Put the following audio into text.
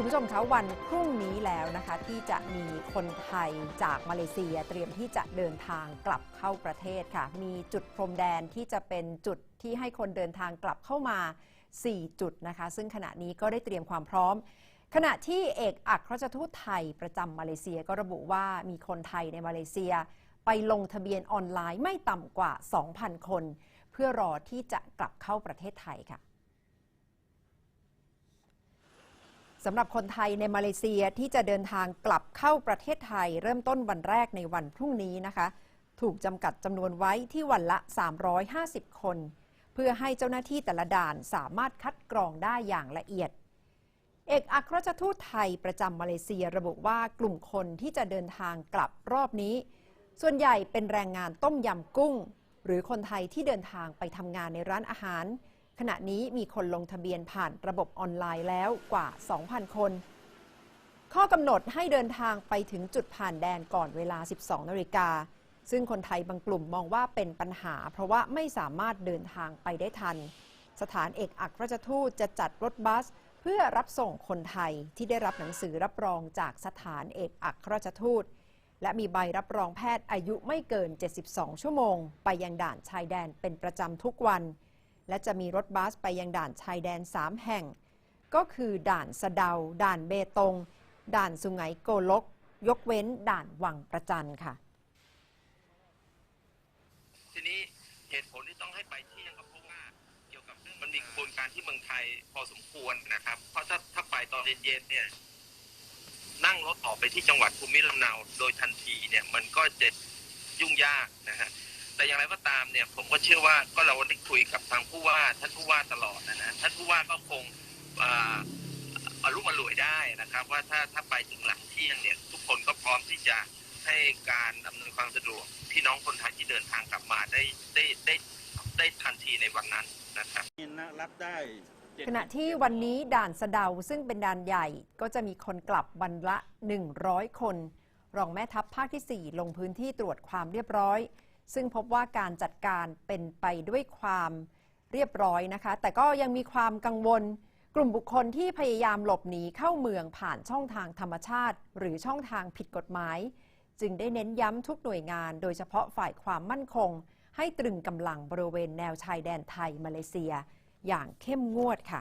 คุณผู้ชมคะวันพรุ่งนี้แล้วนะคะ ที่จะมีคนไทยจากมาเลเซียเตรียมที่จะเดินทางกลับเข้าประเทศค่ะ มีจุดพรมแดนที่จะเป็นจุดที่ให้คนเดินทางกลับเข้ามา 4 จุดนะคะ ซึ่งขณะนี้ก็ได้เตรียมความพร้อม ขณะที่เอกอัครราชทูตไทยประจำมาเลเซียก็ระบุว่ามีคนไทยในมาเลเซีย ไปลงทะเบียนออนไลน์ไม่ต่ำกว่า 2,000 คน เพื่อรอที่จะกลับเข้าประเทศไทยค่ะ สำหรับคนไทยในมาเลเซียที่จะเดินทางกลับเข้าประเทศไทย เริ่มต้นวันแรกในวันพรุ่งนี้นะคะ ถูกจำกัดจำนวนไว้ที่วันละ 350 คน เพื่อให้เจ้าหน้าที่แต่ละด่านสามารถคัดกรองได้อย่างละเอียด เอกอัครราชทูตไทยประจำมาเลเซียระบุว่ากลุ่มคนที่จะเดินทางกลับรอบนี้ ส่วนใหญ่เป็นแรงงานต้มยำกุ้ง หรือคนไทยที่เดินทางไปทำงานในร้านอาหาร ขณะนี้มีคนลงทะเบียนผ่านระบบออนไลน์แล้วกว่า 2,000 คน ข้อกำหนดให้เดินทางไปถึงจุดผ่านแดนก่อนเวลา 12 นาฬิกา ซึ่งคนไทยบางกลุ่มมองว่าเป็นปัญหา เพราะว่าไม่สามารถเดินทางไปได้ทัน สถานเอกอัครราชทูตจะจัดรถบัส เพื่อรับส่งคนไทยที่ได้รับหนังสือรับรองจากสถานเอกอัครราชทูต และมีใบรับรองแพทย์อายุไม่เกิน 72 ชั่วโมง ไปยังด่านชายแดนเป็นประจำทุกวัน และจะมีรถบัสไปยังด่านชายแดน 3 แห่ง ก็คือด่านสะเดา ด่านเบตง ด่านสุไหงโกลก ยกเว้นด่านวังประจันค่ะ ทีนี้เหตุผลที่ต้องให้ไปเที่ยงก็เพราะว่าเกี่ยวกับเรื่องมันมีกระบวนการที่เมืองไทยพอสมควรนะครับ เพราะถ้าถ้าไปตอนเย็นๆเนี่ยนั่งรถออกไปที่จังหวัดภูมิลำเนาโดยทันทีเนี่ยมันก็จะยุ่งยากนะฮะ แต่อย่างไรก็ตามเนี่ย ผมก็เชื่อว่าก็เราได้คุยกับทางผู้ว่าท่านผู้ว่าตลอดนะนะท่านผู้ว่าก็คงอ่าอารมณ์อร่วยได้นะครับ ว่าถ้าถ้าไปถึงหลังเที่ยงเนี่ย ทุกคนก็พร้อมที่จะให้การอำนวยความสะดวกพี่น้องคนไทยที่เดินทางกลับมาได้ได้ได้ได้ทันทีในวันนั้นนะครับรับได้เจ็ดขณะที่วันนี้ด่านสะเดาซึ่งเป็นด่านใหญ่ก็จะมีคนกลับวันละ 100 คน รองแม่ทัพภาคที่ 4 ลงพื้นที่ตรวจความเรียบร้อย ซึ่งพบว่าการจัดการเป็นไปด้วยความเรียบร้อยนะคะ แต่ก็ยังมีความกังวลกลุ่มบุคคลที่พยายามหลบหนีเข้าเมืองผ่านช่องทางธรรมชาติ หรือช่องทางผิดกฎหมาย จึงได้เน้นย้ำทุกหน่วยงาน โดยเฉพาะฝ่ายความมั่นคง ให้ตรึงกำลังบริเวณแนวชายแดนไทยมาเลเซีย อย่างเข้มงวดค่ะ